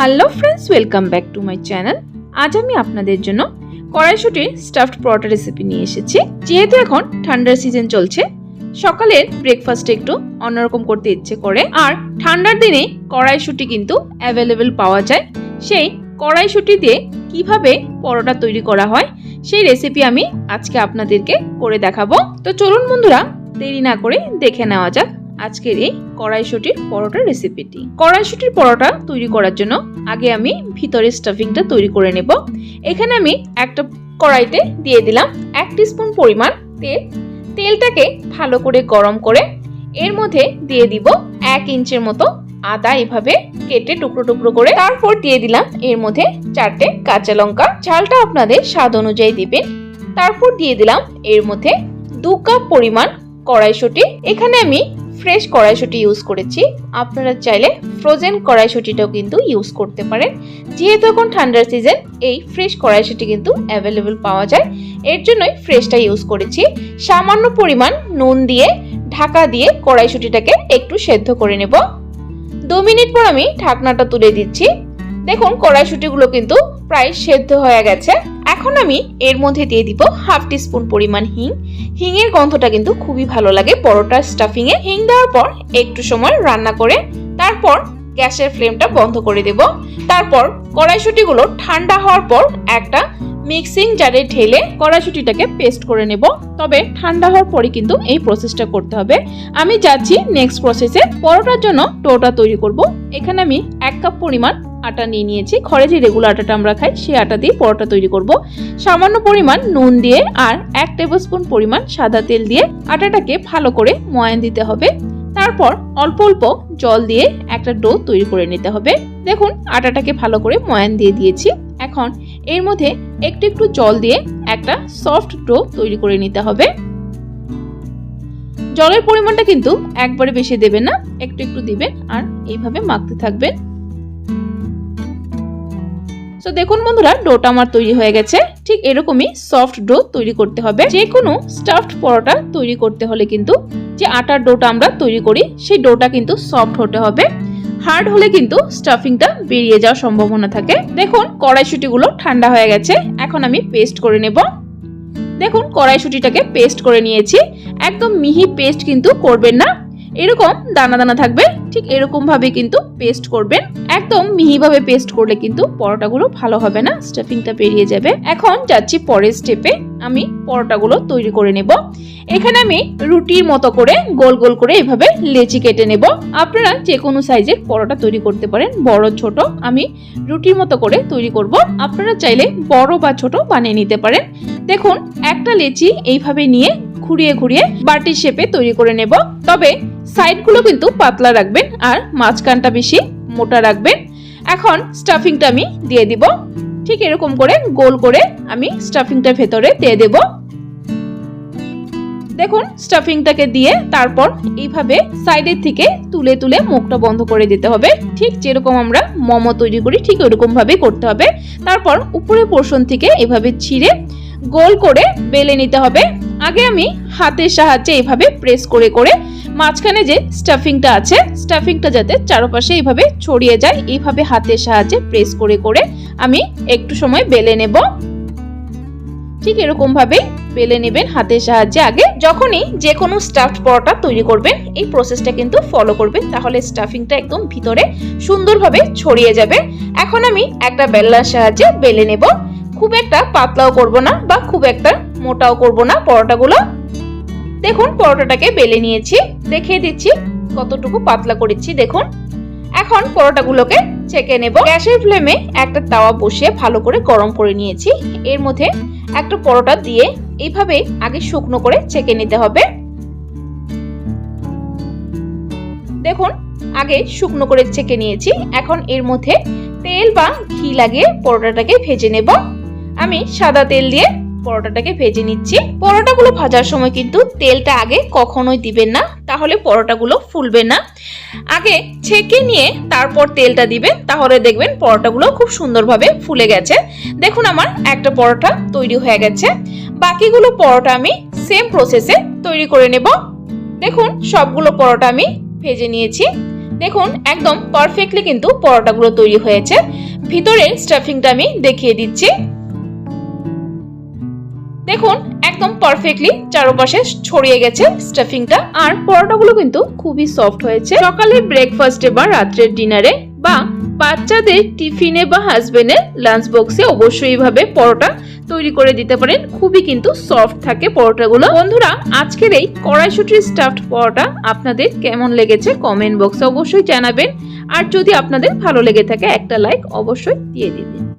Hello friends welcome back to my channel আজ আমি আপনাদের জন্য কড়াইশুটির স্টাফড পরোটা রেসিপি নিয়ে এসেছি। যেহেতু এখন ঠান্ডার সিজন চলছে, সকালের ব্রেকফাস্টে একটু অন্যরকম করতে ইচ্ছে করে। আর ঠান্ডার দিনে কড়াইশুটি কিন্তু অ্যাভেলেবেল পাওয়া যায়। সেই কড়াইশুটি দিয়ে কীভাবে পরোটা তৈরি করা হয়, সেই রেসিপি আমি আজকে আপনাদেরকে করে দেখাবো। তো চলুন বন্ধুরা, দেরি না করে দেখে নেওয়া যাক। আজকের এই কড়াইশুটির পরোটা রেসিপিটি কড়াইশুটির পরোটা তৈরি করার জন্য আগে আমি ভিতরের স্টাফিংটা তৈরি করে নেব। এখানে আমি একটা কড়াইতে দিয়ে দিলাম এক স্পুন পরিমাণ তেল। তেলটাকে ভালো করে গরম করে এর মধ্যে দিয়ে দিব এক ইঞ্চের মতো আদা এভাবে কেটে টুকরো টুকরো করে তারপর দিয়ে দিলাম এর মধ্যে চারটে কাঁচা লঙ্কা। ঝালটা আপনাদের স্বাদ অনুযায়ী দিবেন। তারপর দিয়ে দিলাম এর মধ্যে দু কাপ পরিমাণ কড়াইশুটি। এখানে আমি ফ্রেশ কড়াইশুটি ইউজ করেছি। আপনারা চাইলে ফ্রোজেন কড়াইশুটিটাও কিন্তু ইউজ করতে পারেন। যেহেতু এখন ঠান্ডার সিজন এই ফ্রেশ কড়াইশুটি কিন্তু অ্যাভেলেবেল পাওয়া যায়। এর জন্যই ফ্রেশটা ইউজ করেছি। সামান্য পরিমাণ নুন দিয়ে, ঢাকা দিয়ে কড়াইশুটিটাকে একটু সেদ্ধ করে নেব। দু মিনিট পর আমি ঢাকনাটা তুলে দিচ্ছি। দেখুন, কড়াইশুটিগুলো কিন্তু প্রায় সেদ্ধ হয়ে গেছে। এখন আমি এর মধ্যে দিয়ে দিব হাফ টিস্পুন পরিমাণ হিং। হিংয়ের গন্ধটা কিন্তু খুবই ভালো লাগে। পরোটার স্টাফিং এ হিং দেওয়ার পর একটু সময় রান্না করে তারপর গ্যাসের ফ্লেমটা বন্ধ করে দেব। তারপর কড়াইশুটিগুলো ঠান্ডা হওয়ার পর একটা মিক্সিং জারে ঢেলে কড়াইশুটিটাকে পেস্ট করে নেব। তবে ঠান্ডা হওয়ার পরে কিন্তু এই প্রসেসটা করতে হবে। আমি যাচ্ছি নেক্সট প্রসেসে পরোটার জন্য টোটা তৈরি করব। এখানে আমি এক কাপ পরিমাণ আটা নিয়ে নিয়েছি। ঘরে যে রেগুলার আটাটা আমরা খাই, সেই আটা দিয়ে পরোটা তৈরি করব। সামান্য পরিমাণ নুন দিয়ে আর এক টেবিল স্পুন পরিমাণ সাদা তেল দিয়ে আটাটাকে ভালো করে ময়ান দিতে হবে। তারপর অল্প অল্প জল দিয়ে একটা ডো তৈরি করে নিতে হবে। দেখুন, আটাটাকে ভালো করে ময়ান দিয়ে দিয়েছি। এখন এর মধ্যে একটু একটু জল দিয়ে একটা সফট ডো তৈরি করে নিতে হবে। জলের পরিমাণটা কিন্তু একবারে বেশি দেবেন না, একটু একটু দিবেন আর এইভাবে মাখতে থাকবেন। তো দেখুন বন্ধুরা, ডোটা আমার তৈরি হয়ে গেছে। ঠিক এরকমই সফট ডো তৈরি করতে হবে। যে কোনো স্টাফড পরোটা তৈরি করতে হলে কিন্তু যে আটার ডোটা আমরা তৈরি করি, সেই ডোটা কিন্তু সফট হতে হবে। হার্ড হলে কিন্তু স্টাফিংটা বেরিয়ে যাওয়ার সম্ভাবনা থাকে। দেখুন, কড়াইশুটিগুলো ঠান্ডা হয়ে গেছে। এখন আমি পেস্ট করে নেব। দেখুন, কড়াইশুটিটাকে পেস্ট করে নিয়েছি। একদম মিহি পেস্ট কিন্তু করবেন না। এরকম দানা দানা থাকবে, ঠিক এরকম ভাবে কিন্তু পেস্ট করবেন। একদম মিহিভাবে পেস্ট করলে কিন্তু পরোটাগুলো ভালো হবে না স্টাফিংটা বেরিয়ে যাবে। এখন যাচ্ছি পরের স্টেপে আমি পরোটাগুলো তৈরি করে নেব। এখানে আমি রুটির মতো করে গোল গোল করে এভাবে লেচি কেটে নেব। আপনারা যে কোনো সাইজের পরোটা তৈরি করতে পারেন, বড়, ছোট, আমি রুটির মতো করে তৈরি করব। আপনারা চাইলে বড় বা ছোট বানিয়ে নিতে পারেন। দেখুন, একটা লেচি এইভাবে নিয়ে ঘুরিয়ে ঘুরিয়ে বাটির শেপে তৈরি করে নেব। তবে সাইডগুলো কিন্তু পাতলা রাখবেন আর মাঝখানটা বেশি মোটা রাখবেন। এখন স্টাফিংটা আমি দিয়ে দিব। ঠিক এরকম করে গোল করে আমি স্টাফিংটা ভেতরে দিয়ে দেব। দেখুন, স্টাফিংটাকে দিয়ে তারপর এইভাবে সাইডের থেকে তুলে তুলে মুখটা বন্ধ করে দিতে হবে। ঠিক যেরকম আমরা মোমো তৈরি করি, ঠিক ওরকম ভাবে করতে হবে। তারপর উপরের পোর্শন থেকে এভাবে ছিঁড়ে গোল করে বেলে নিতে হবে। আগে আমি হাতের সাহায্যে এইভাবে প্রেস করে করে মাঝখানে যে স্টাফিংটা আছে স্টাফিংটা যাতে চারপাশে এইভাবে ছড়িয়ে যায়, এইভাবে হাতের সাহায্যে প্রেস করে করে আমি একটু সময় বেলে নেব। ঠিক এরকম ভাবে বেলে নেবেন হাতের সাহায্যে আগে। যখনই যে কোনো স্টাফড পরোটা তৈরি করবেন, এই প্রসেসটা কিন্তু ফলো করবেন, তাহলে স্টাফিংটা একদম ভিতরে সুন্দরভাবে ছড়িয়ে যাবে। এখন আমি একটা বেল্লার সাহায্যে বেলে নেব। খুব একটা পাতলাও করব না বা খুব একটা মোটাও করব না পরোটাগুলো। দেখুন, পরোটাটাকে বেলে নিয়েছি, দেখিয়ে দিচ্ছি, কতটুকু পাতলা করেছি, দেখুন। এখন পরোটাগুলোকে ছেঁকে নেব। গ্যাসের ফ্লেমে একটা তাওয়া বসিয়ে ভালো করে গরম করে নিয়েছি। এর মধ্যে একটা পরোটা দিয়ে এইভাবে আগে শুকনো করে ছেঁকে নিতে হবে। দেখুন, আগে শুকনো করে ছেঁকে নিয়েছি। এখন এর মধ্যে তেল বা ঘি লাগিয়ে পরোটাটাকে ভেজে নেব। আমি সাদা তেল দিয়ে পরোটাটাকে ভেজে নিচ্ছি। পরোটাগুলো ভাজার সময় কিন্তু তেলটা আগে কখনোই দিবেন না, তাহলে পরোটাগুলো ফুলবে না। আগে ছেঁকে নিয়ে তারপর তেলটা দিবেন, তাহলে দেখবেন পরোটাগুলো খুব সুন্দরভাবে ফুলে গেছে। দেখুন আমার একটা পরোটা তৈরি হয়ে গেছে। বাকিগুলো পরোটা আমি সেম প্রসেসে তৈরি করে নেব। দেখুন, সবগুলো পরোটা আমি ভেজে নিয়েছি। দেখুন, একদম পারফেক্টলি কিন্তু পরোটাগুলো তৈরি হয়েছে। ভিতরের স্টাফিংটা আমি দেখিয়ে দিচ্ছি। দেখুন, একদম পারফেক্টলি চারপাশে ছড়িয়ে গেছে স্টাফিংটা আর পরোটাগুলো কিন্তু খুবই সফট হয়েছে। সকালের ব্রেকফাস্টে বা রাত্রের ডিনারে বা বাচ্চাদের টিফিনে বা হাজবেন্ডের লাঞ্চ বক্সে অবশ্যই এইভাবে পরোটা তৈরি করে দিতে পারেন। খুবই কিন্তু সফট থাকে পরোটাগুলো। বন্ধুরা, আজকের এই কড়াইশুটির স্টাফড পরোটা আপনাদের কেমন লেগেছে কমেন্ট বক্সে অবশ্যই জানাবেন। আর যদি আপনাদের ভালো লেগে থাকে একটা লাইক অবশ্যই দিয়ে দিবেন